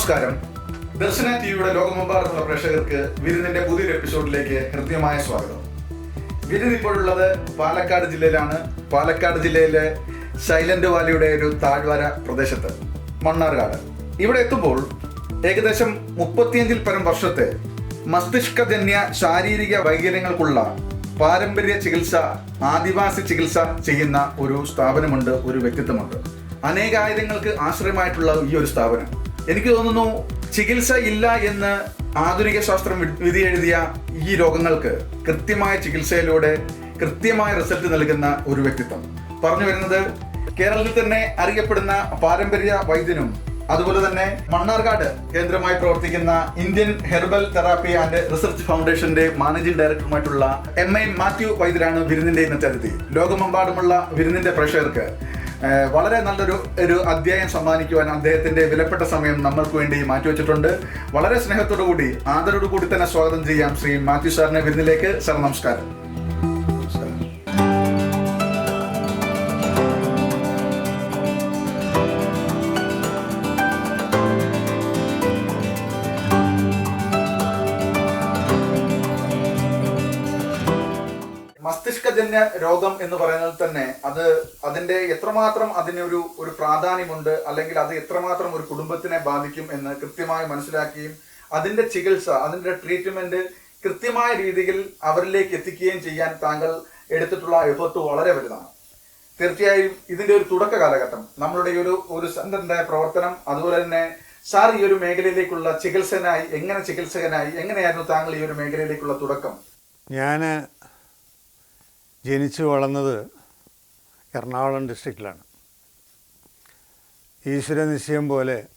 നമസ്കാരം. ദർശന ടിവിയുടെ ലോകമെമ്പാടുമുള്ള പ്രേക്ഷകർക്ക് വിരുന്നിന്റെ പുതിയൊരു എപ്പിസോഡിലേക്ക് ഹൃദ്യമായ സ്വാഗതം. വിരുന്ന് ഇപ്പോഴുള്ളത് പാലക്കാട് ജില്ലയിലാണ്. പാലക്കാട് ജില്ലയിലെ സൈലന്റ് വാലിയുടെ ഒരു താഴ്വര പ്രദേശത്ത് മണ്ണാർകാട്. ഇവിടെ എത്തുമ്പോൾ ഏകദേശം മുപ്പത്തിയഞ്ചിൽ പരം വർഷത്തെ മസ്തിഷ്കജന്യ ശാരീരിക വൈകല്യങ്ങൾക്കുള്ള പാരമ്പര്യ ചികിത്സ ആദിവാസി ചികിത്സ ചെയ്യുന്ന ഒരു സ്ഥാപനമുണ്ട് ഒരു വ്യക്തിത്വമുണ്ട്. അനേകായിരങ്ങൾക്ക് ആശ്രയമായിട്ടുള്ള ഈ ഒരു സ്ഥാപനം. എനിക്ക് തോന്നുന്നു ചികിത്സ ഇല്ല എന്ന് ആധുനിക ശാസ്ത്രം വിധി എഴുതിയ ഈ രോഗങ്ങൾക്ക് കൃത്യമായ ചികിത്സയിലൂടെ കൃത്യമായ റിസൾട്ട് നൽകുന്ന ഒരു വ്യക്തിത്വം. പറഞ്ഞു വരുന്നത് കേരളത്തിൽ തന്നെ അറിയപ്പെടുന്ന പാരമ്പര്യ വൈദ്യനും അതുപോലെ തന്നെ മണ്ണാർക്കാട് കേന്ദ്രമായി പ്രവർത്തിക്കുന്ന Indian herbal therapy and research ഫൗണ്ടേഷന്റെ മാനേജിംഗ് ഡയറക്ടറുമായിട്ടുള്ള എം ഐ മാത്യു വൈദ്യരാണ് വിരുന്നിന്റെ ഇന്നത്തെ അതിഥി. ലോകമെമ്പാടുമുള്ള വിരുന്നിന്റെ പ്രേക്ഷകർക്ക് ഏഹ്, വളരെ നല്ലൊരു ഒരു അധ്യായം സമ്മാനിക്കുവാൻ അദ്ദേഹത്തിന്റെ വിലപ്പെട്ട സമയം നമ്മൾക്ക് വേണ്ടി മാറ്റിവെച്ചിട്ടുണ്ട് വളരെ സ്നേഹത്തോടു കൂടി ആദരോടു കൂടി തന്നെ സ്വാഗതം ചെയ്യാം ശ്രീ മാത്യു സാറിനെ വിരുന്നിലേക്ക്. സാർ നമസ്കാരം. മസ്തിഷ്കജന്യ രോഗം എന്ന് പറയുന്നത് തന്നെ അത് അതിന്റെ എത്രമാത്രം അതിനൊരു ഒരു പ്രാധാന്യമുണ്ട് അല്ലെങ്കിൽ അത് എത്രമാത്രം ഒരു കുടുംബത്തിനെ ബാധിക്കും എന്ന് കൃത്യമായി മനസ്സിലാക്കുകയും അതിന്റെ ചികിത്സ അതിന്റെ ട്രീറ്റ്മെന്റ് കൃത്യമായ രീതിയിൽ അവരിലേക്ക് എത്തിക്കുകയും ചെയ്യാൻ താങ്കൾ എടുത്തിട്ടുള്ള എഫത്ത് വളരെ വലുതാണ്. തീർച്ചയായും ഇതിന്റെ ഒരു തുടക്ക കാലഘട്ടം നമ്മളുടെ ഒരു ഒരു സെന്ററിന്റെ പ്രവർത്തനം അതുപോലെ തന്നെ സാർ ഈ ഒരു മേഖലയിലേക്കുള്ള ചികിത്സനായി എങ്ങനെ ചികിത്സകനായി എങ്ങനെയായിരുന്നു താങ്കൾ ഈ ഒരു മേഖലയിലേക്കുള്ള തുടക്കം? ഞാൻ ജനിച്ചു വളർന്നത് എറണാകുളം ഡിസ്ട്രിക്റ്റിലാണ്. ഈശ്വര നിശ്ചയം പോലെ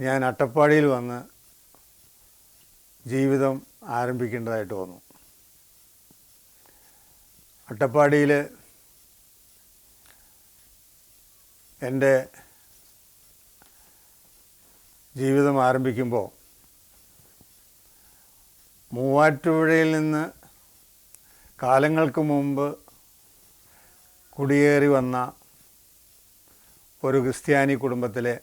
ഞാൻ അട്ടപ്പാടിയിൽ വന്ന് ജീവിതം ആരംഭിക്കേണ്ടതായിട്ട് വന്നു. അട്ടപ്പാടിയിൽ എന്റെ ജീവിതം ആരംഭിക്കുമ്പോൾ മൂവാറ്റുപുഴയിൽ നിന്ന് കാലങ്ങൾക്ക് മുമ്പ് കുടിയേറി വന്ന ഒരു ക്രിസ്ത്യാനി കുടുംബത്തിലെ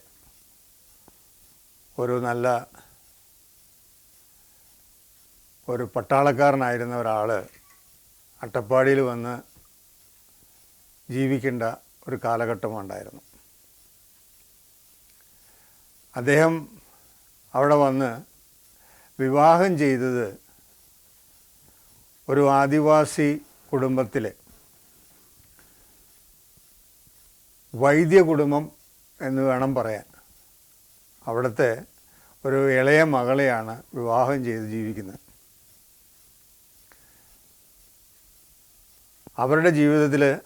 ഒരു നല്ല ഒരു പട്ടാളക്കാരനായിരുന്ന ഒരാൾ അട്ടപ്പാടിയിൽ വന്ന് ജീവിക്കേണ്ട ഒരു കാലഘട്ടമുണ്ടായിരുന്നു. അദ്ദേഹം അവിടെ വന്ന് വിവാഹം ചെയ്തത് ഒരു ആദിവാസി കുടുംബത്തിലെ. വൈദ്യ കുടുംബം എന്ന് വേണം പറയാൻ. അവിടുത്തെ ഒരു ഇളയ മകളെയാണ് വിവാഹം ചെയ്ത് ജീവിക്കുന്നത്. അവരുടെ ജീവിതത്തിൽ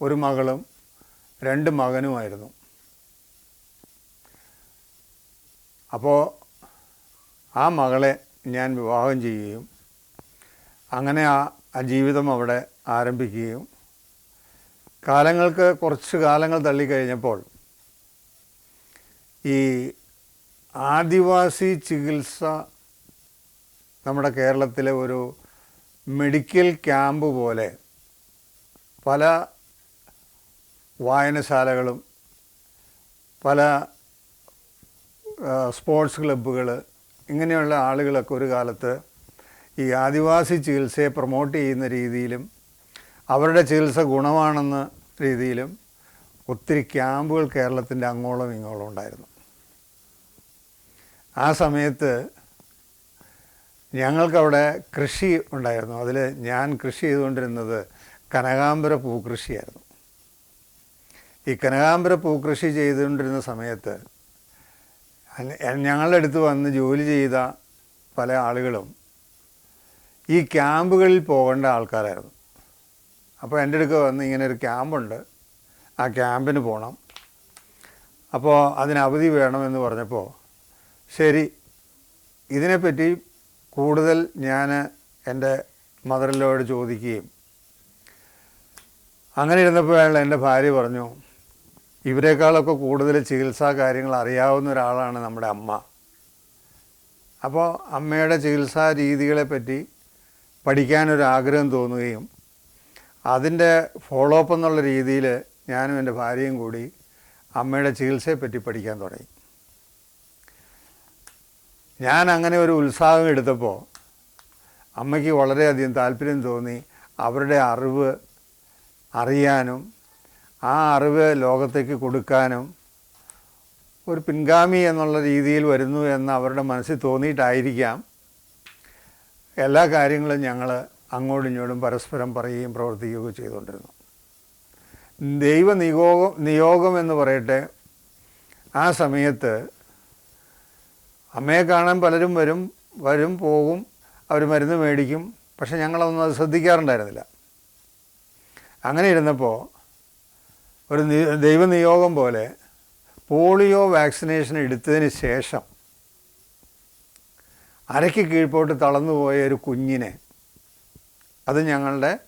ഒരു മകളും രണ്ട് മകനുമായിരുന്നു. അപ്പോൾ ആ മകളെ ഞാൻ വിവാഹം ചെയ്യുകയും അങ്ങനെ ആ ജീവിതം അവിടെ ആരംഭിക്കുകയും കാലങ്ങൾക്ക് കുറച്ച് കാലങ്ങൾ തള്ളിക്കഴിഞ്ഞപ്പോൾ ഈ ആദിവാസി ചികിത്സ നമ്മുടെ കേരളത്തിലെ ഒരു മെഡിക്കൽ ക്യാമ്പ് പോലെ പല വായനശാലകളും പല സ്പോർട്സ് ക്ലബ്ബുകൾ ഇങ്ങനെയുള്ള ആളുകളൊക്കെ ഒരു കാലത്ത് ഈ ആദിവാസി ചികിത്സയെ പ്രൊമോട്ട് ചെയ്യുന്ന രീതിയിലും അവരുടെ ചികിത്സ ഗുണമാണെന്ന രീതിയിലും ഒത്തിരി ക്യാമ്പുകൾ കേരളത്തിന്റെ അങ്ങോളം ഇങ്ങോളം ഉണ്ടായിരുന്നു. ആ സമയത്ത് ഞങ്ങൾക്കവിടെ കൃഷി ഉണ്ടായിരുന്നു. അതിൽ ഞാൻ കൃഷി ചെയ്തുകൊണ്ടിരുന്നത് കനകാംബര പൂക്കൃഷിയായിരുന്നു. ഈ കനകാംബര പൂക്കൃഷി ചെയ്തുകൊണ്ടിരുന്ന സമയത്ത് ഞങ്ങളുടെ അടുത്ത് വന്ന് ജോലി ചെയ്ത പല ആളുകളും ഈ ക്യാമ്പുകളിൽ പോകേണ്ട ആൾക്കാരായിരുന്നു. അപ്പോൾ എന്റെ അടുക്ക വന്ന് ഇങ്ങനെ ഒരു ക്യാമ്പുണ്ട്. ആ ക്യാമ്പിന് പോകണം. അപ്പോൾ അതിന് അവധി വേണമെന്ന് പറഞ്ഞപ്പോൾ ശരി ഇതിനെപ്പറ്റി കൂടുതൽ ഞാൻ എന്റെ മദറിലോട് ചോദിക്കുകയും അങ്ങനെ ഇരുന്നപ്പോഴാണ് എന്റെ ഭാര്യ പറഞ്ഞു ഇവരെക്കാളൊക്കെ കൂടുതൽ ചികിത്സാ കാര്യങ്ങൾ അറിയാവുന്ന ഒരാളാണ് നമ്മുടെ അമ്മ. അപ്പോൾ അമ്മയുടെ ചികിത്സാ രീതികളെപ്പറ്റി പഠിക്കാനൊരു ആഗ്രഹം തോന്നുകയും അതിന്റെ ഫോളോ അപ്പ് എന്നുള്ള രീതിയിൽ ഞാനും എന്റെ ഭാര്യയും കൂടി അമ്മയുടെ ചികിത്സയെപ്പറ്റി പഠിക്കാൻ തുടങ്ങി. ഞാൻ അങ്ങനെ ഒരു ഉത്സാഹം എടുത്തപ്പോൾ അമ്മയ്ക്ക് വളരെയധികം താല്പര്യം തോന്നി അവരുടെ അറിവ് അറിയാനും ആ അറിവ് ലോകത്തേക്ക് കൊടുക്കാനും ഒരു പിൻഗാമി എന്നുള്ള രീതിയിൽ വരുന്നു എന്ന് അവരുടെ മനസ്സിൽ തോന്നിയിട്ടായിരിക്കാം എല്ലാ കാര്യങ്ങളും ഞങ്ങൾ അങ്ങോട്ടും ഇങ്ങോട്ടും പരസ്പരം പറയുകയും പ്രവർത്തിക്കുകയും ചെയ്തുകൊണ്ടിരുന്നു. ദൈവ നിയോഗം നിയോഗം എന്ന് പറയട്ടെ ആ സമയത്ത് അമ്മയെ കാണാൻ പലരും വരും വരും പോകും അവർ മരുന്ന് മേടിക്കും പക്ഷെ ഞങ്ങളൊന്നും അത് ശ്രദ്ധിക്കാറുണ്ടായിരുന്നില്ല. അങ്ങനെ ഇരുന്നപ്പോൾ ഒരു ദൈവനിയോഗം പോലെ പോളിയോ വാക്സിനേഷൻ എടുത്തതിന് ശേഷം അരയ്ക്ക് കീഴ്പോട്ട് തളർന്നുപോയ ഒരു കുഞ്ഞിനെ. അത് ഞങ്ങളുടെ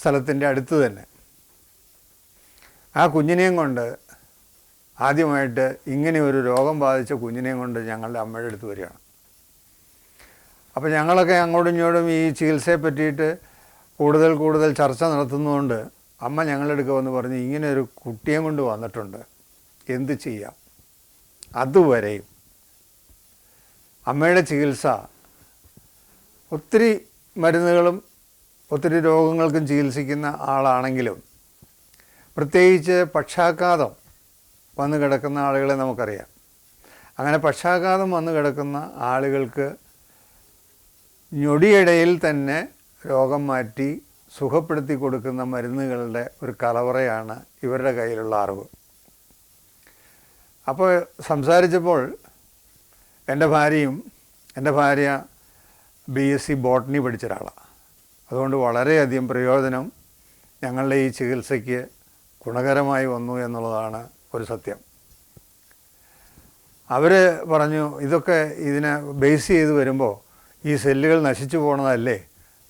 സ്ഥലത്തിന്റെ അടുത്ത് തന്നെ. ആ കുഞ്ഞിനെയും കൊണ്ട് ആദ്യമായിട്ട് ഇങ്ങനെ ഒരു രോഗം ബാധിച്ച കുഞ്ഞിനെയും കൊണ്ട് ഞങ്ങളുടെ അമ്മയുടെ അടുത്ത് വരികയാണ്. അപ്പോൾ ഞങ്ങളൊക്കെ അങ്ങോട്ടും ഇങ്ങോട്ടും ഈ ചികിത്സയെ പറ്റിയിട്ട് കൂടുതൽ കൂടുതൽ ചർച്ച നടത്തുന്നതുകൊണ്ട് അമ്മ ഞങ്ങളുടെ അടുക്ക വന്ന് പറഞ്ഞ് ഇങ്ങനെ ഒരു കുട്ടിയെ കൊണ്ട് വന്നിട്ടുണ്ട്. എന്ത് ചെയ്യാം? അതുവരെയും അമ്മയുടെ ചികിത്സ. ഒത്തിരി മരുന്നുകളും ഒത്തിരി രോഗങ്ങൾക്കും ചികിത്സിക്കുന്ന ആളാണെങ്കിലും പ്രത്യേകിച്ച് പക്ഷാഘാതം വന്നു കിടക്കുന്ന ആളുകളെ നമുക്കറിയാം. അങ്ങനെ പക്ഷാഘാതം വന്നു കിടക്കുന്ന ആളുകൾക്ക് ഞൊടിയിടയിൽ തന്നെ രോഗം മാറ്റി സുഖപ്പെടുത്തി കൊടുക്കുന്ന മരുന്നുകളുടെ ഒരു കലവറയാണ് ഇവരുടെ കയ്യിലുള്ള അറിവ്. അപ്പോൾ സംസാരിച്ചപ്പോൾ എന്റെ ഭാര്യയും എന്റെ ഭാര്യ ബി എസ് സി ബോട്ടണി പഠിച്ച ഒരാളാണ് അതുകൊണ്ട് വളരെയധികം പ്രയോജനം ഞങ്ങളുടെ ഈ ചികിത്സയ്ക്ക് ഗുണകരമായി വന്നു എന്നുള്ളതാണ് ഒരു സത്യം. അവർ പറഞ്ഞു ഇതൊക്കെ ഇതിനെ ബേസ് ചെയ്ത് വരുമ്പോൾ ഈ സെല്ലുകൾ നശിച്ചു പോണതല്ലേ?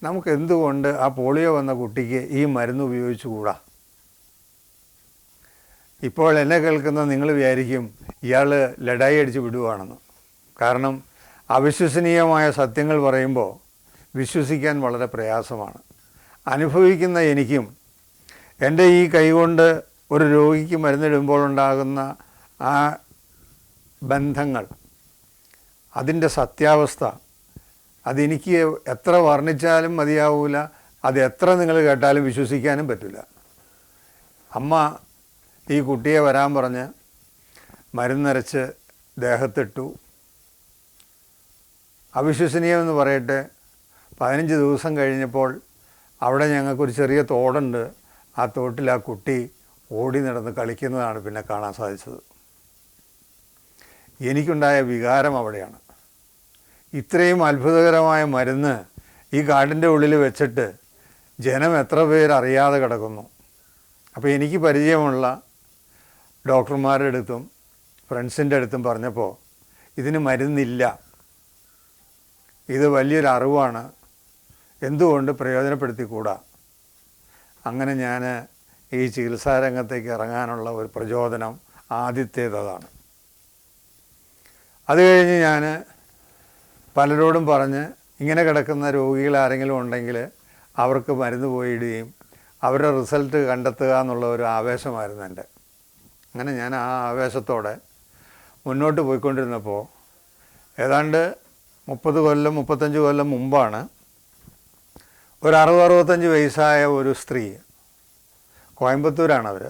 നമുക്ക് എന്തുകൊണ്ട് ആ പോളിയോ വന്ന കുട്ടിക്ക് ഈ മരുന്ന് ഉപയോഗിച്ചുകൂടാ ഇപ്പോൾ എന്നെ കേൾക്കുന്ന നിങ്ങൾ വിചാരിക്കും ഇയാൾ ലഡായി അടിച്ച് വിടുവാണെന്ന്. കാരണം അവിശ്വസനീയമായ സത്യങ്ങൾ പറയുമ്പോൾ വിശ്വസിക്കാൻ വളരെ പ്രയാസമാണ്. അനുഭവിക്കുന്ന എനിക്കും എന്റെ ഈ കൈകൊണ്ട് ഒരു രോഗിക്ക് മരുന്നിടുമ്പോൾ ഉണ്ടാകുന്ന ആ ബന്ധങ്ങൾ അതിന്റെ സത്യാവസ്ഥ അതെനിക്ക് എത്ര വർണിച്ചാലും മതിയാവൂല അത് എത്ര നിങ്ങൾ കേട്ടാലും വിശ്വസിക്കാനും പറ്റില്ല. അമ്മ ഈ കുട്ടിയെ വരാൻ പറഞ്ഞ് മരുന്നരച്ച് ദേഹത്തിട്ടു. അവിശ്വസനീയമെന്ന് പറയട്ടെ. പതിനഞ്ച് ദിവസം കഴിഞ്ഞപ്പോൾ അവിടെ ഞങ്ങൾക്കൊരു ചെറിയ തോടുണ്ട്. ആ തോട്ടിൽ ആ കുട്ടി ഓടി നടന്ന് കളിക്കുന്നതാണ് പിന്നെ കാണാൻ സാധിച്ചത്. എനിക്കുണ്ടായ വികാരം അവിടെയാണ്. ഇത്രയും അത്ഭുതകരമായ മരുന്ന് ഈ കാടിന്റെ ഉള്ളിൽ വെച്ചിട്ട് ജനം എത്ര പേര് അറിയാതെ കിടക്കുന്നു. അപ്പോൾ എനിക്ക് പരിചയമുള്ള ഡോക്ടർമാരുടെ അടുത്തും ഫ്രണ്ട്സിന്റെ അടുത്തും പറഞ്ഞപ്പോൾ ഇതിന് മരുന്നില്ല. ഇത് വലിയൊരു അറിവാണ്. എന്തുകൊണ്ട് പ്രയോജനപ്പെടുത്തിക്കൂടാ? അങ്ങനെ ഞാൻ ഈ ചികിത്സാരംഗത്തേക്ക് ഇറങ്ങാനുള്ള ഒരു പ്രചോദനം ആദ്യത്തേതാണ് അത് കഴിഞ്ഞ് ഞാൻ പലരോടും പറഞ്ഞ് ഇങ്ങനെ കിടക്കുന്ന രോഗികൾ ആരെങ്കിലും ഉണ്ടെങ്കിൽ അവർക്ക് മരുന്ന് പോയിടുകയും അവരുടെ റിസൾട്ട് കണ്ടെത്തുക എന്നുള്ള ഒരു ആവേശമായിരുന്നു എന്റെ. അങ്ങനെ ഞാൻ ആ ആവേശത്തോടെ മുന്നോട്ട് പോയിക്കൊണ്ടിരുന്നപ്പോൾ ഏതാണ്ട് മുപ്പത് കൊല്ലം മുപ്പത്തഞ്ച് കൊല്ലം മുമ്പാണ് ഒരു അറുപത് അറുപത്തഞ്ച് വയസ്സായ ഒരു സ്ത്രീ. കോയമ്പത്തൂരാണ് അവർ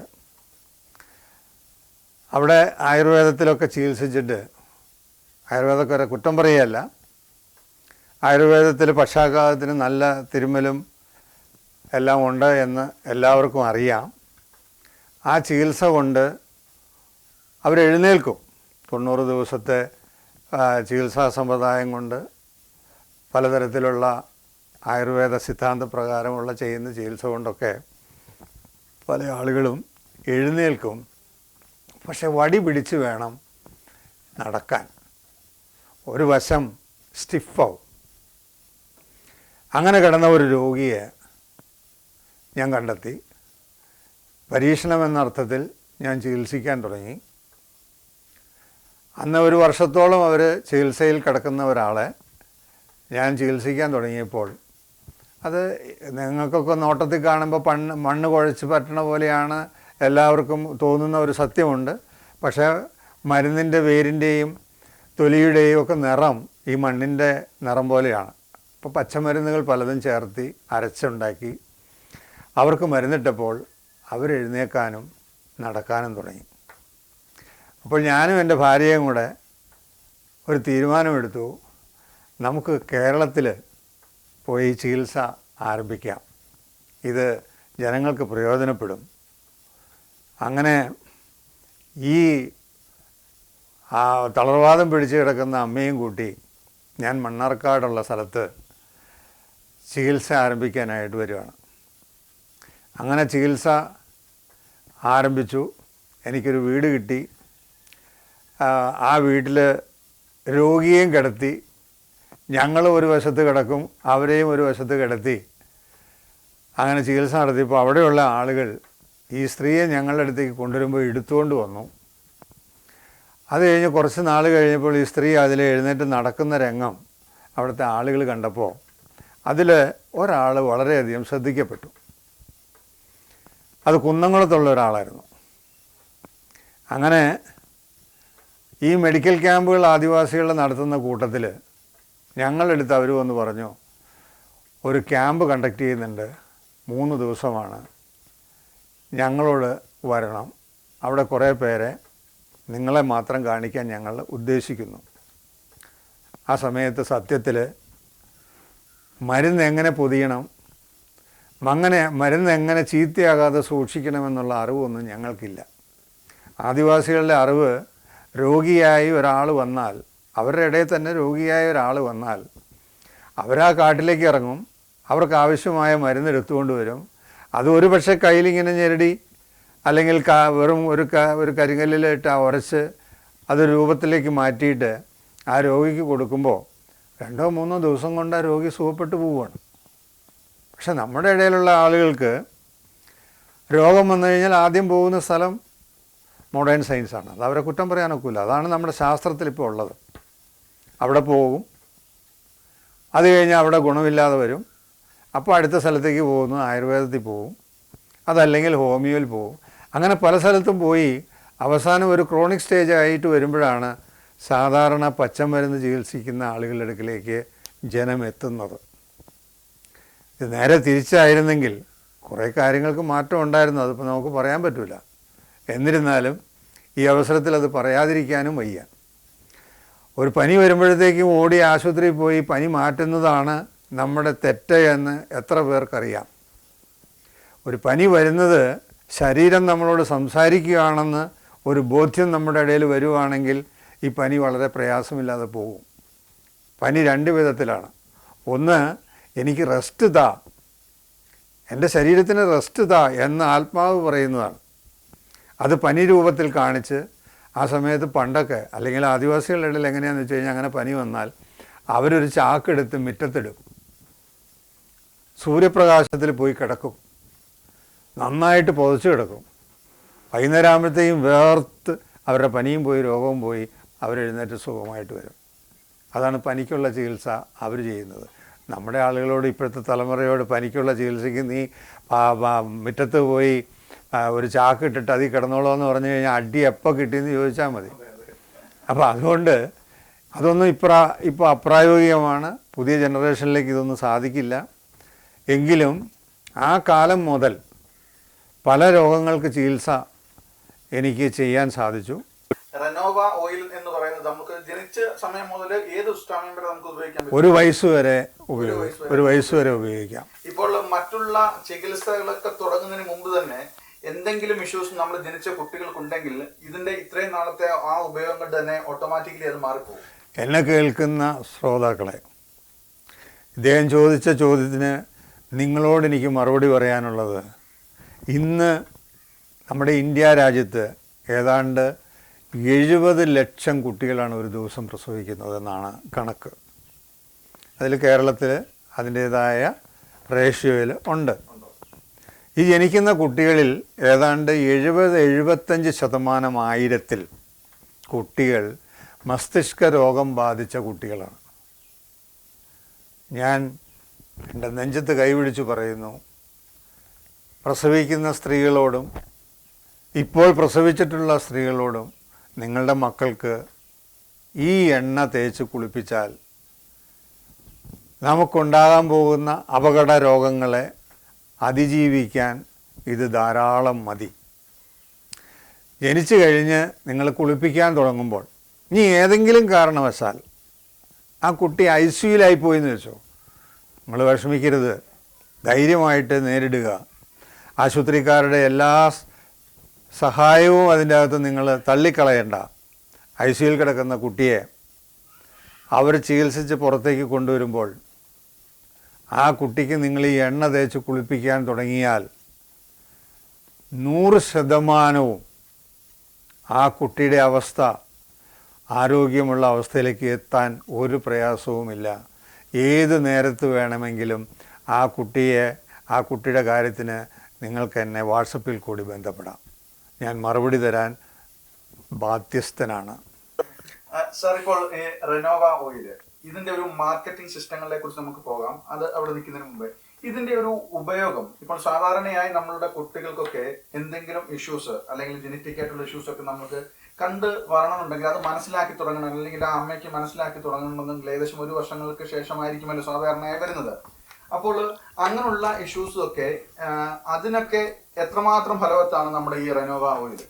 അവിടെ ആയുർവേദത്തിലൊക്കെ ചികിത്സിച്ചിട്ട് ആയുർവേദക്കാരെ കുറ്റം പറയുകയല്ല. ആയുർവേദത്തിൽ പക്ഷാഘാതത്തിന് നല്ല തിരുമലും എല്ലാം ഉണ്ട് എന്ന് എല്ലാവർക്കും അറിയാം. ആ ചികിത്സ കൊണ്ട് അവരെഴുന്നേൽക്കും. തൊണ്ണൂറ് ദിവസത്തെ ചികിത്സാ സമ്പ്രദായം കൊണ്ട് പലതരത്തിലുള്ള ആയുർവേദ സിദ്ധാന്ത പ്രകാരമുള്ള ചെയ്യുന്ന ചികിത്സ കൊണ്ടൊക്കെ പല ആളുകളും എഴുന്നേൽക്കും. പക്ഷെ വടി പിടിച്ച് വേണം നടക്കാൻ. ഒരു വശം സ്റ്റിഫാവും. അങ്ങനെ കിടന്ന ഒരു രോഗിയെ ഞാൻ കണ്ടെത്തി. പരീക്ഷണം എന്ന അർത്ഥത്തിൽ ഞാൻ ചികിത്സിക്കാൻ തുടങ്ങി. അന്ന് ഒരു വർഷത്തോളം അവർ ചികിത്സയിൽ കിടക്കുന്ന ഒരാളെ ഞാൻ ചികിത്സിക്കാൻ തുടങ്ങിയപ്പോൾ അത് നിങ്ങൾക്കൊക്കെ നോട്ടത്തിൽ കാണുമ്പോൾ പണ്ണ് മണ്ണ് കുഴച്ച് പറ്റണ പോലെയാണ് എല്ലാവർക്കും തോന്നുന്ന ഒരു സത്യമുണ്ട്. പക്ഷേ മരുന്നിന്റെ വേരിന്റെയും തൊലിയുടെയും ഒക്കെ നിറം ഈ മണ്ണിന്റെ നിറം പോലെയാണ്. അപ്പോൾ പച്ചമരുന്നുകൾ പലതും ചേർത്തി അരച്ചുണ്ടാക്കി. അവർക്ക് മരുന്നിട്ടപ്പോൾ അവരെഴുന്നേക്കാനും നടക്കാനും തുടങ്ങി. അപ്പോൾ ഞാനും എന്റെ ഭാര്യയും കൂടെ ഒരു തീരുമാനമെടുത്തു. നമുക്ക് കേരളത്തിൽ പോയി ചികിത്സ ആരംഭിക്കാം. ഇത് ജനങ്ങൾക്ക് പ്രയോജനപ്പെടും. അങ്ങനെ ഈ ആ തളർവാദം പിടിച്ച് കിടക്കുന്ന അമ്മയും കൂട്ടി ഞാൻ മണ്ണാർക്കാടുള്ള സ്ഥലത്ത് ചികിത്സ ആരംഭിക്കാനായിട്ട് വരുവാണ്. അങ്ങനെ ചികിത്സ ആരംഭിച്ചു. എനിക്കൊരു വീട് കിട്ടി. ആ, വീട്ടിൽ രോഗിയെയും കിടത്തി ഞങ്ങൾ ഒരു വശത്ത് കിടക്കും അവരെയും ഒരു വശത്ത് കിടത്തി. അങ്ങനെ ചികിത്സ നടത്തിയപ്പോൾ അവിടെയുള്ള ആളുകൾ ഈ സ്ത്രീയെ ഞങ്ങളുടെ അടുത്തേക്ക് കൊണ്ടുവരുമ്പോൾ എടുത്തുകൊണ്ട് വന്നു. അത് കഴിഞ്ഞ് കുറച്ച് നാൾ കഴിഞ്ഞപ്പോൾ ഈ സ്ത്രീ അതിൽ എഴുന്നേറ്റ് നടക്കുന്ന രംഗം അവിടുത്തെ ആളുകൾ കണ്ടപ്പോൾ അതിൽ ഒരാൾ വളരെയധികം ശ്രദ്ധിക്കപ്പെട്ടു. അത് കുന്നംകുളത്തുള്ള ഒരാളായിരുന്നു. അങ്ങനെ ഈ മെഡിക്കൽ ക്യാമ്പുകൾ ആദിവാസികൾ നടത്തുന്ന കൂട്ടത്തിൽ ഞങ്ങളെടുത്ത് അവർ വന്ന് പറഞ്ഞു ഒരു ക്യാമ്പ് കണ്ടക്ട് ചെയ്യുന്നുണ്ട് മൂന്ന് ദിവസമാണ്. ഞങ്ങളോട് വരണം. അവിടെ കുറേ പേരെ നിങ്ങളെ മാത്രം കാണിക്കാൻ ഞങ്ങൾ ഉദ്ദേശിക്കുന്നു. ആ സമയത്ത് സത്യത്തിൽ മരുന്ന് എങ്ങനെ പൊതിയണം അങ്ങനെ മരുന്ന് എങ്ങനെ ചീത്തയാകാതെ സൂക്ഷിക്കണമെന്നുള്ള അറിവൊന്നും ഞങ്ങൾക്കില്ല. ആദിവാസികളുടെ അറിവ് രോഗിയായി ഒരാൾ വന്നാൽ അവരുടെ ഇടയിൽ തന്നെ രോഗിയായ ഒരാൾ വന്നാൽ അവരാ കാട്ടിലേക്ക് ഇറങ്ങും. അവർക്ക് ആവശ്യമായ മരുന്ന് എടുത്തുകൊണ്ട് വരും. അത് ഒരു പക്ഷേ കയ്യിലിങ്ങനെ ഞെരടി അല്ലെങ്കിൽ കാ വെറും ഒരു ക ഒരു കരിങ്കല്ലിലിട്ട് ഉരച്ച് അത് രൂപത്തിലേക്ക് മാറ്റിയിട്ട് ആ രോഗിക്ക് കൊടുക്കുമ്പോൾ രണ്ടോ മൂന്നോ ദിവസം കൊണ്ട് ആ രോഗി സുഖപ്പെട്ടു പോവുകയാണ്. പക്ഷെ നമ്മുടെ ഇടയിലുള്ള ആളുകൾക്ക് രോഗം വന്നു കഴിഞ്ഞാൽ ആദ്യം പോകുന്ന സ്ഥലം മോഡേൺ സയൻസാണ്. അത് അവരെ കുറ്റം പറയാനൊക്കില്ല അതാണ് നമ്മുടെ ശാസ്ത്രത്തിൽ ഇപ്പോൾ ഉള്ളത്. അവിടെ പോകും. അത് കഴിഞ്ഞ് അവിടെ ഗുണമില്ലാതെ വരും. അപ്പോൾ അടുത്ത സ്ഥലത്തേക്ക് പോകുന്നു. ആയുർവേദത്തിൽ പോകും. അതല്ലെങ്കിൽ ഹോമിയോയിൽ പോകും. അങ്ങനെ പല സ്ഥലത്തും പോയി അവസാനം ഒരു ക്രോണിക് സ്റ്റേജ് ആയിട്ട് വരുമ്പോഴാണ് സാധാരണ പച്ചമരുന്ന് ചികിത്സിക്കുന്ന ആളുകളുടെ അടുക്കിലേക്ക് ജനം എത്തുന്നത്. ഇത് നേരെ തിരിച്ചായിരുന്നെങ്കിൽ കുറേ കാര്യങ്ങൾക്ക് മാറ്റം ഉണ്ടായിരുന്നു. അതിപ്പോൾ നമുക്ക് പറയാൻ പറ്റില്ല എന്നിരുന്നാലും ഈ അവസരത്തിൽ അത് പറയാതിരിക്കാനും വയ്യ. ഒരു പനി വരുമ്പോഴത്തേക്കും ഓടി ആശുപത്രിയിൽ പോയി പനി മാറ്റുന്നതാണ് നമ്മുടെ തെറ്റ് എന്ന് എത്ര പേർക്കറിയാം. ഒരു പനി വരുന്നത് ശരീരം നമ്മളോട് സംസാരിക്കുകയാണെന്ന് ഒരു ബോധ്യം നമ്മുടെ ഇടയിൽ വരുവാണെങ്കിൽ ഈ പനി വളരെ പ്രയാസമില്ലാതെ പോകും. പനി രണ്ട് വിധത്തിലാണ്. ഒന്ന് എനിക്ക് റെസ്റ്റ് താ. എന്റെ ശരീരത്തിന് റെസ്റ്റ് താ എന്ന് ആത്മാവ് പറയുന്നതാണ്. അത് പനി രൂപത്തിൽ കാണിച്ച് ആ സമയത്ത് പണ്ടൊക്കെ അല്ലെങ്കിൽ ആദിവാസികളുടെ ഇടയിൽ എങ്ങനെയാണെന്ന് വെച്ച് കഴിഞ്ഞാൽ അങ്ങനെ പനി വന്നാൽ അവരൊരു ചാക്കെടുത്ത് മുറ്റത്തിടും. സൂര്യപ്രകാശത്തിൽ പോയി കിടക്കും. നന്നായിട്ട് പൊതച്ചു കിടക്കും. വൈകുന്നേരം ആകുമ്പോഴത്തേക്കും വേർത്ത് അവരുടെ പനിയും പോയി രോഗവും പോയി അവരെഴുന്നേറ്റ് സുഖമായിട്ട് വരും. അതാണ് പനിക്കുള്ള ചികിത്സ അവർ ചെയ്യുന്നത്. നമ്മുടെ ആളുകളോട് ഇപ്പോഴത്തെ തലമുറയോട് പനിക്കുള്ള ചികിത്സയ്ക്ക് നീ മുറ്റത്ത് പോയി ഒരു ചാക്ക് ഇട്ടിട്ട് അതിൽ കിടന്നോളൂ എന്ന് പറഞ്ഞു കഴിഞ്ഞാൽ അടി എപ്പോൾ കിട്ടിയെന്ന് ചോദിച്ചാൽ മതി. അപ്പോൾ അതുകൊണ്ട് അതൊന്നും ഇപ്ര ഇപ്പോൾ അപ്രായോഗികമാണ്. പുതിയ ജനറേഷനിലേക്ക് ഇതൊന്നും സാധിക്കില്ല. എങ്കിലും ആ കാലം മുതൽ പല രോഗങ്ങൾക്ക് ചികിത്സ എനിക്ക് ചെയ്യാൻ സാധിച്ചു. റെനോവ ഓയിൽ എന്ന് പറയുന്നത് നമുക്ക് ജനിച്ച സമയം മുതൽ ഏത് സമയം വരെ നമുക്ക് ഒരു വയസ്സ് വരെ ഉപയോഗിക്കാം. ഒരു വയസ്സ് വരെ ഉപയോഗിക്കാം. ഇപ്പോൾ മറ്റുള്ള ചികിത്സകളൊക്കെ തുടങ്ങുന്നതിന് മുമ്പ് തന്നെ എന്തെങ്കിലും ഇഷ്യൂസ് നമ്മൾ ജനിച്ച കുട്ടികൾക്കുണ്ടെങ്കിൽ ഇതിന്റെ ഇത്രയും നാളത്തെ ആ ഉപയോഗം തന്നെ ഓട്ടോമാറ്റിക്കലി അത് മാറിപ്പോകും. എന്നെ കേൾക്കുന്ന ശ്രോതാക്കളെ ഇദ്ദേഹം ചോദിച്ച ചോദ്യത്തിന് നിങ്ങളോട് എനിക്ക് മറുപടി പറയാനുള്ളത് ഇന്ന് നമ്മുടെ ഇന്ത്യ രാജ്യത്ത് ഏതാണ്ട് എഴുപത് ലക്ഷം കുട്ടികളാണ് ഒരു ദിവസം പ്രസവിക്കുന്നത് എന്നാണ് കണക്ക്. അതിൽ കേരളത്തിൽ അതിന്റേതായ റേഷ്യോയിൽ ഉണ്ട്. ഈ ജനിക്കുന്ന കുട്ടികളിൽ ഏതാണ്ട് എഴുപത് എഴുപത്തഞ്ച് ശതമാനം ആയിരത്തിൽ കുട്ടികൾ മസ്തിഷ്ക രോഗം ബാധിച്ച കുട്ടികളാണ്. ഞാൻ എന്റെ നെഞ്ചത്ത് കൈപിടിച്ച് പറയുന്നു പ്രസവിക്കുന്ന സ്ത്രീകളോടും ഇപ്പോൾ പ്രസവിച്ചിട്ടുള്ള സ്ത്രീകളോടും നിങ്ങളുടെ മക്കൾക്ക് ഈ എണ്ണ തേച്ച് കുളിപ്പിച്ചാൽ നമുക്കുണ്ടാകാൻ പോകുന്ന അപകട രോഗങ്ങളെ അതിജീവിക്കാൻ ഇത് ധാരാളം മതി. ജനിച്ചു കഴിഞ്ഞ് നിങ്ങൾ കുളിപ്പിക്കാൻ തുടങ്ങുമ്പോൾ ഇനി ഏതെങ്കിലും കാരണവശാൽ ആ കുട്ടി ഐ സിയുലായി പോയെന്ന് വെച്ചോ. നമ്മൾ വിഷമിക്കരുത്. ധൈര്യമായിട്ട് നേരിടുക. ആശുപത്രിക്കാരുടെ എല്ലാ സഹായവും അതിന്റെ അകത്ത് നിങ്ങൾ തള്ളിക്കളയണ്ട. ഐ സിയിൽ കിടക്കുന്ന കുട്ടിയെ അവർ ചികിത്സിച്ച് പുറത്തേക്ക് കൊണ്ടുവരുമ്പോൾ ആ കുട്ടിക്ക് നിങ്ങൾ ഈ എണ്ണ തേച്ച് കുളിപ്പിക്കാൻ തുടങ്ങിയാൽ നൂറ് ശതമാനവും ആ കുട്ടിയുടെ അവസ്ഥ ആരോഗ്യമുള്ള അവസ്ഥയിലേക്ക് എത്താൻ ഒരു പ്രയാസവുമില്ല. ഏത് നേരത്ത് വേണമെങ്കിലും ആ കുട്ടിയെ ആ കുട്ടിയുടെ കാര്യത്തിന് നിങ്ങൾക്ക് എന്നെ വാട്സപ്പിൽ കൂടി ബന്ധപ്പെടാം. ഞാൻ മറുപടി തരാൻ ബാധ്യസ്ഥനാണ്. സാർ ഇപ്പോൾ റെനോവ ഓയിൽ ഇതിന്റെ ഒരു മാർക്കറ്റിംഗ് സിസ്റ്റങ്ങളെ കുറിച്ച് നമുക്ക് പോകാം. അത് അവിടെ നിൽക്കുന്നതിന് മുമ്പേ. ഇതിന്റെ ഒരു ഉപയോഗം ഇപ്പോൾ സാധാരണയായി നമ്മളുടെ കുട്ടികൾക്കൊക്കെ എന്തെങ്കിലും ഇഷ്യൂസ് അല്ലെങ്കിൽ ജനറ്റിക് ആയിട്ടുള്ള ഇഷ്യൂസ് ഒക്കെ നമുക്ക് കണ്ട് വരണമെന്നുണ്ടെങ്കിൽ അത് മനസ്സിലാക്കി തുടങ്ങണം. അല്ലെങ്കിൽ ആ അമ്മയ്ക്ക് മനസ്സിലാക്കി തുടങ്ങണമെന്നുണ്ടെങ്കിൽ ഏകദേശം ഒരു വർഷങ്ങൾക്ക് ശേഷമായിരിക്കുമല്ലോ സാധാരണയായി വരുന്നത്. അപ്പോൾ അങ്ങനെയുള്ള ഇഷ്യൂസൊക്കെ അതിനൊക്കെ എത്രമാത്രം ഫലവത്താണ് നമ്മുടെ ഈ റെനോവ ഓയിൽ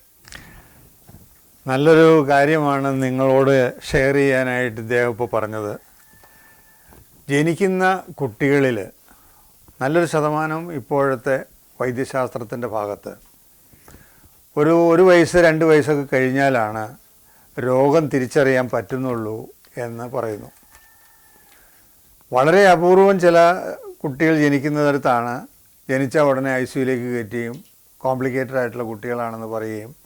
നല്ലൊരു കാര്യമാണ് നിങ്ങളോട് ഷെയർ ചെയ്യാനായിട്ട് ഇദ്ദേഹം ഇപ്പോൾ പറഞ്ഞത്. ജനിക്കുന്ന കുട്ടികളിൽ നല്ലൊരു ശതമാനം ഇപ്പോഴത്തെ വൈദ്യശാസ്ത്രത്തിന്റെ ഭാഗത്ത്. ഒരു ഒരു വയസ്സ് രണ്ട് വയസ്സൊക്കെ കഴിഞ്ഞാലാണ് രോഗം തിരിച്ചറിയാൻ പറ്റുന്നുള്ളൂ എന്ന് പറയുന്നു. വളരെ അപൂർവം ചില കുട്ടികൾ ജനിക്കുന്നിടത്താണ് ജനിച്ച ഉടനെ ഐ സിയുലേക്ക് കയറ്റുകയും കോംപ്ലിക്കേറ്റഡ് ആയിട്ടുള്ള കുട്ടികളാണെന്ന് പറയുകയും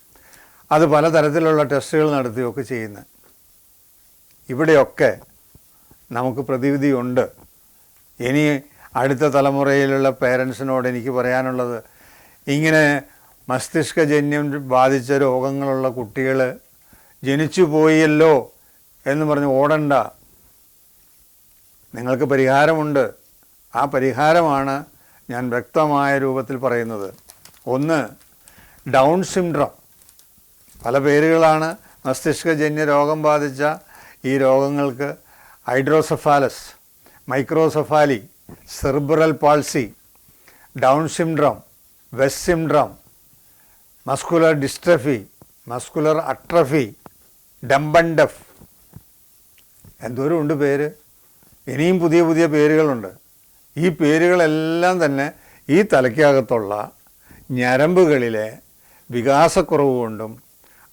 അത് പലതരത്തിലുള്ള ടെസ്റ്റുകൾ നടത്തുകയൊക്കെ ചെയ്യുന്നത് ഇവിടെയൊക്കെ നമുക്ക് പ്രതിവിധിയുണ്ട്. ഇനി അടുത്ത തലമുറയിലുള്ള പേരൻസിനോട് എനിക്ക് പറയാനുള്ളത് ഇങ്ങനെ മസ്തിഷ്കജന്യം ബാധിച്ച രോഗങ്ങളുള്ള കുട്ടികൾ ജനിച്ചു പോയല്ലോ എന്ന് പറഞ്ഞ് ഓടണ്ട. നിങ്ങൾക്ക് പരിഹാരമുണ്ട്. ആ പരിഹാരമാണ് ഞാൻ വ്യക്തമായ രൂപത്തിൽ പറയുന്നത്. ഒന്ന് ഡൗൺ സിൻഡ്രം. പല പേരുകളാണ് മസ്തിഷ്കജന്യ രോഗം ബാധിച്ച ഈ രോഗങ്ങൾക്ക് hydrocephalus microcephaly cerebral palsy Down syndrome West syndrome muscular dystrophy muscular atrophy ഡംബൻഡഫ് എന്തോരം ഉണ്ട് പേര്? ഇനിയും പുതിയ പുതിയ പേരുകളുണ്ട്. ഈ പേരുകളെല്ലാം തന്നെ ഈ തലയ്ക്കകത്തുള്ള ഞരമ്പുകളിലെ വികാസക്കുറവ് കൊണ്ടും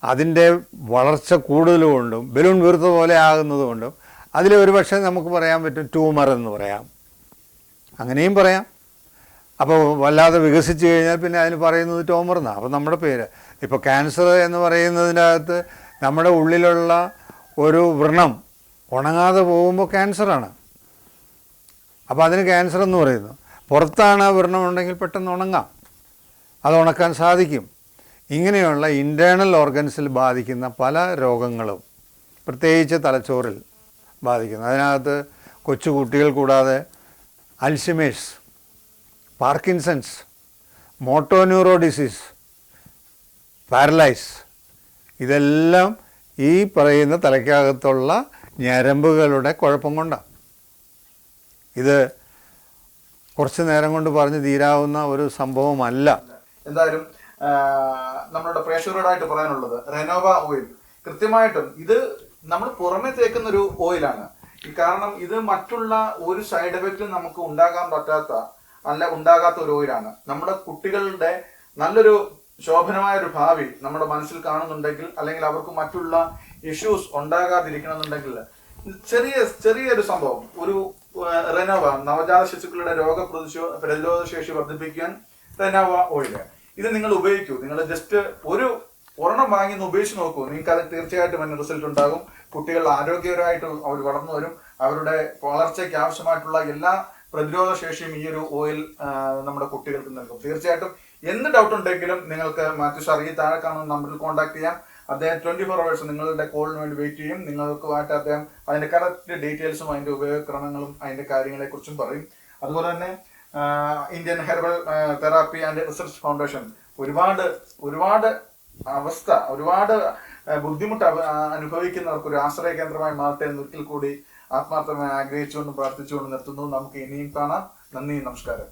അതിന്റെ വളർച്ച കൂടുതലുകൊണ്ടും ബലൂൺ വീർത്ത പോലെ ആകുന്നതുകൊണ്ടും അതിൽ ഒരുപക്ഷെ നമുക്ക് പറയാൻ പറ്റും ട്യൂമർ എന്ന് പറയാം. അങ്ങനെയും പറയാം. അപ്പോൾ വല്ലാതെ വികസിച്ച് കഴിഞ്ഞാൽ പിന്നെ അതിന് പറയുന്നത് ട്യൂമർ എന്നാണ് അപ്പോൾ നമ്മുടെ പേര് ഇപ്പോൾ ക്യാൻസർ എന്ന് പറയുന്നതിനകത്ത് നമ്മുടെ ഉള്ളിലുള്ള ഒരു വ്രണം ഉണങ്ങാതെ പോകുമ്പോൾ ക്യാൻസറാണ്. അപ്പോൾ അതിന് ക്യാൻസർ എന്ന് പറയുന്നു. പുറത്താണ് ആ വ്രണം ഉണ്ടെങ്കിൽ പെട്ടെന്ന് ഉണങ്ങാം. അത് ഉണക്കാൻ സാധിക്കും. ഇങ്ങനെയുള്ള ഇന്റേർണൽ ഓർഗൻസിൽ ബാധിക്കുന്ന പല രോഗങ്ങളും പ്രത്യേകിച്ച് തലച്ചോറിൽ ബാധിക്കുന്നു. അതിനകത്ത് കൊച്ചു കുട്ടികൾ കൂടാതെ Alzheimer's Parkinson's motor neuron disease paralyse ഇതെല്ലാം ഈ പറയുന്ന തലയ്ക്കകത്തുള്ള ഞരമ്പുകളുടെ കുഴപ്പം കൊണ്ടാണ്. ഇത് കുറച്ച് നേരം കൊണ്ട് പറഞ്ഞ് തീരാവുന്ന ഒരു സംഭവമല്ല. എന്തായാലും നമ്മളുടെ പ്രേക്ഷകരോടായിട്ട് പറയാനുള്ളത് റെനോവ ഓയിൽ കൃത്യമായിട്ടും ഇത് നമ്മൾ പുറമെ തേക്കുന്ന ഒരു ഓയിലാണ് കാരണം ഇത് മറ്റുള്ള ഒരു സൈഡ് എഫക്റ്റും നമുക്ക് ഉണ്ടാകാൻ പറ്റാത്ത അല്ല ഉണ്ടാകാത്ത ഒരു ഓയിലാണ് നമ്മുടെ കുട്ടികളുടെ നല്ലൊരു ശോഭനമായ ഒരു ഭാവി നമ്മുടെ മനസ്സിൽ കാണുന്നുണ്ടെങ്കിൽ അല്ലെങ്കിൽ അവർക്ക് മറ്റുള്ള ഇഷ്യൂസ് ഉണ്ടാകാതിരിക്കണമെന്നുണ്ടെങ്കിൽ ചെറിയ ചെറിയൊരു സംഭവം. ഒരു റെനോവ നവജാത ശിശുക്കളുടെ രോഗ പ്രതിരോധ ശേഷി വർദ്ധിപ്പിക്കാൻ റെനോവ ഓയിൽ ഇത് നിങ്ങൾ ഉപയോഗിക്കൂ. നിങ്ങൾ ജസ്റ്റ് ഒരു ഒരെണ്ണം വാങ്ങി ഒന്ന് ഉപയോഗിച്ച് നോക്കൂ. നിങ്ങൾക്ക് അത് തീർച്ചയായിട്ടും അതിന് റിസൾട്ട് ഉണ്ടാകും. കുട്ടികൾ ആരോഗ്യകരമായിട്ട് അവർ വളർന്നു വരും. അവരുടെ വളർച്ചയ്ക്ക് ആവശ്യമായിട്ടുള്ള എല്ലാ പ്രതിരോധ ശേഷിയും ഈ ഒരു ഓയിൽ നമ്മുടെ കുട്ടികൾക്ക് നൽകും. തീർച്ചയായിട്ടും എന്ത് ഡൗട്ട് ഉണ്ടെങ്കിലും നിങ്ങൾക്ക് മാത്യു സാർ ഈ താഴെ കാണുന്ന നമ്പറിൽ കോൺടാക്ട് ചെയ്യാം. അദ്ദേഹം ട്വന്റി ഫോർ അവേഴ്സ് നിങ്ങളുടെ കോളിന് വേണ്ടി വെയിറ്റ് ചെയ്യും. നിങ്ങൾക്കുമായിട്ട് അദ്ദേഹം അതിന്റെ കറക്റ്റ് ഡീറ്റെയിൽസും അതിന്റെ ഉപയോഗക്രമങ്ങളും അതിന്റെ കാര്യങ്ങളെ കുറിച്ചും പറയും. അതുപോലെ തന്നെ Indian herbal therapy and research foundation ഒരുപാട് ഒരുപാട് അവസ്ഥ ഒരുപാട് ബുദ്ധിമുട്ട് അനുഭവിക്കുന്നവർക്ക് ഒരു ആശ്രയ കേന്ദ്രമായി മാറട്ടെ എന്ന് ഒരിക്കൽ കൂടി ആത്മാർത്ഥമായി ആഗ്രഹിച്ചുകൊണ്ടും പ്രാർത്ഥിച്ചുകൊണ്ടും നിർത്തുന്നു. നമുക്ക് ഇനിയും കാണാം. നന്ദി നമസ്കാരം.